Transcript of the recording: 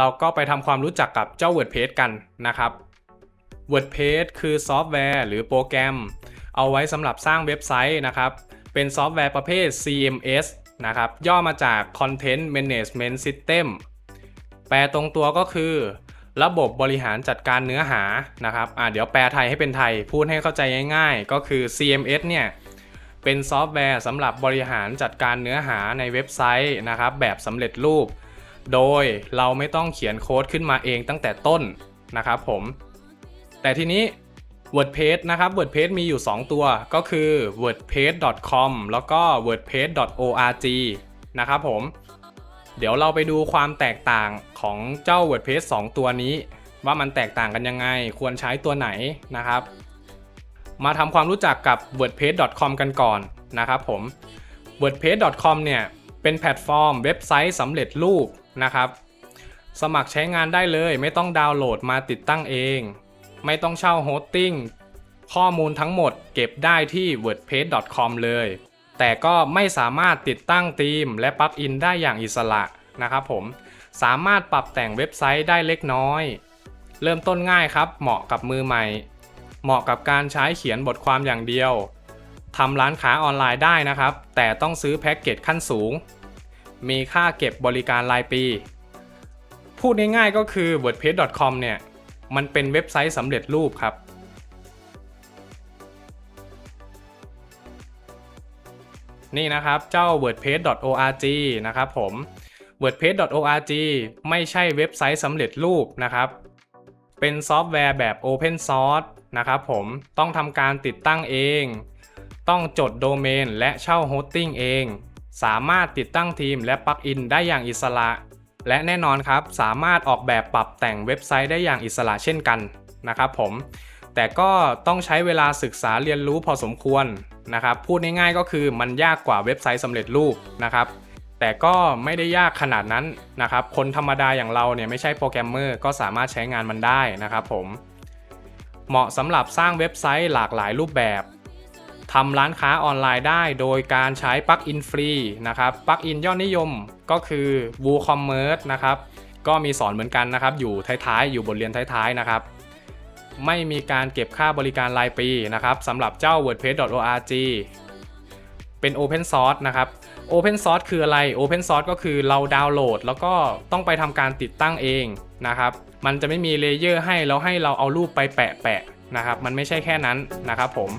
เราก็ไปทำความรู้จักกับเจ้า WordPress กันนะครับ WordPress คือซอฟต์แวร์หรือโปรแกรม เอาไว้สำหรับสร้างเว็บไซต์นะครับ เป็นซอฟต์แวร์ประเภท CMS นะครับ ย่อมาจาก Content Management System แปลตรงตัวก็คือ ระบบบริหารจัดการเนื้อหานะครับอ่าเดี๋ยวแปลไทยให้เป็นไทย พูดให้เข้าใจง่ายๆ ก็คือ CMS เนี่ยเป็นซอฟต์แวร์สำหรับบริหารจัดการเนื้อหาในเว็บไซต์นะครับ แบบสำเร็จรูป โดยเราไม่ต้องเขียนโค้ดขึ้นมาเองตั้งแต่ต้นนะครับผม แต่ทีนี้ WordPress นะครับ WordPress มีอยู่ 2 ตัวก็คือ wordpress.com แล้วก็ wordpress.org นะครับผม เดี๋ยวเราไปดูความแตกต่างของเจ้า WordPress 2 ตัวนี้ ว่ามันแตกต่างกันยังไง ควรใช้ตัวไหนนะครับ มาทำความรู้จักกับ wordpress.com กันก่อนนะครับผม wordpress.com เนี่ย เป็นแพลตฟอร์มเว็บไซต์สำเร็จรูปนะครับ สมัครใช้งานได้เลยไม่ต้องดาวน์โหลดมาติดตั้งเอง ไม่ต้องเช่าโฮสติ้งข้อมูลทั้งหมดเก็บได้ที่ wordpress.com เลย แต่ก็ไม่สามารถติดตั้งธีม และปลั๊กอินได้อย่างอิสระนะครับผม สามารถปรับแต่งเว็บไซต์ได้เล็กน้อย เริ่มต้นง่ายครับ เหมาะกับมือใหม่ เหมาะกับการใช้เขียนบทความอย่างเดียว ทำร้านค้าออนไลน์ได้นะครับ แต่ต้องซื้อแพ็กเกจขั้นสูง มีค่าเก็บบริการรายปี พูดง่ายๆก็คือ wordpress.com เนี่ย มันเป็นเว็บไซต์สำเร็จรูปครับ นี่นะครับเจ้า wordpress.org นะครับผม wordpress.org ไม่ใช่เว็บไซต์สำเร็จรูปนะครับ เป็นซอฟต์แวร์แบบ Open Source นะครับผม ต้องทำการติดตั้งเอง ต้องจดโดเมนและเช่าโฮสติ้งเอง สามารถติดตั้งทีมและปลั๊กอินได้อย่างอิสระ และแน่นอนครับสามารถออกแบบปรับแต่งเว็บไซต์ได้อย่างอิสระเช่นกันนะครับผม แต่ก็ต้องใช้เวลาศึกษาเรียนรู้พอสมควรนะครับ พูดง่ายๆก็คือมันยากกว่าเว็บไซต์สำเร็จรูปนะครับแต่ก็ไม่ได้ยากขนาดนั้นนะครับ คนธรรมดาอย่างเราเนี่ยไม่ใช่โปรแกรมเมอร์ก็สามารถใช้งานมันได้นะครับผม เหมาะสำหรับสร้างเว็บไซต์หลากหลายรูปแบบ ทำร้านค้าออนไลน์ได้โดยการใช้ปลั๊กอินฟรีนะครับปลั๊กอินยอดนิยมก็คือ WooCommerce นะครับก็มีสอนเหมือนกันนะครับ อยู่ท้ายๆ อยู่บทเรียนท้ายๆนะครับ ไม่มีการเก็บค่าบริการรายปีนะครับสำหรับเจ้า wordpress.org เป็น Open Source นะครับ Open Source คืออะไร Open Source ก็คือเราดาวน์โหลด แล้วก็ต้องไปทำการติดตั้งเองนะครับ มันจะไม่มีเลเยอร์ให้แล้วให้เราเอารูปไปแปะๆนะครับ มันไม่ใช่แค่นั้นนะครับผม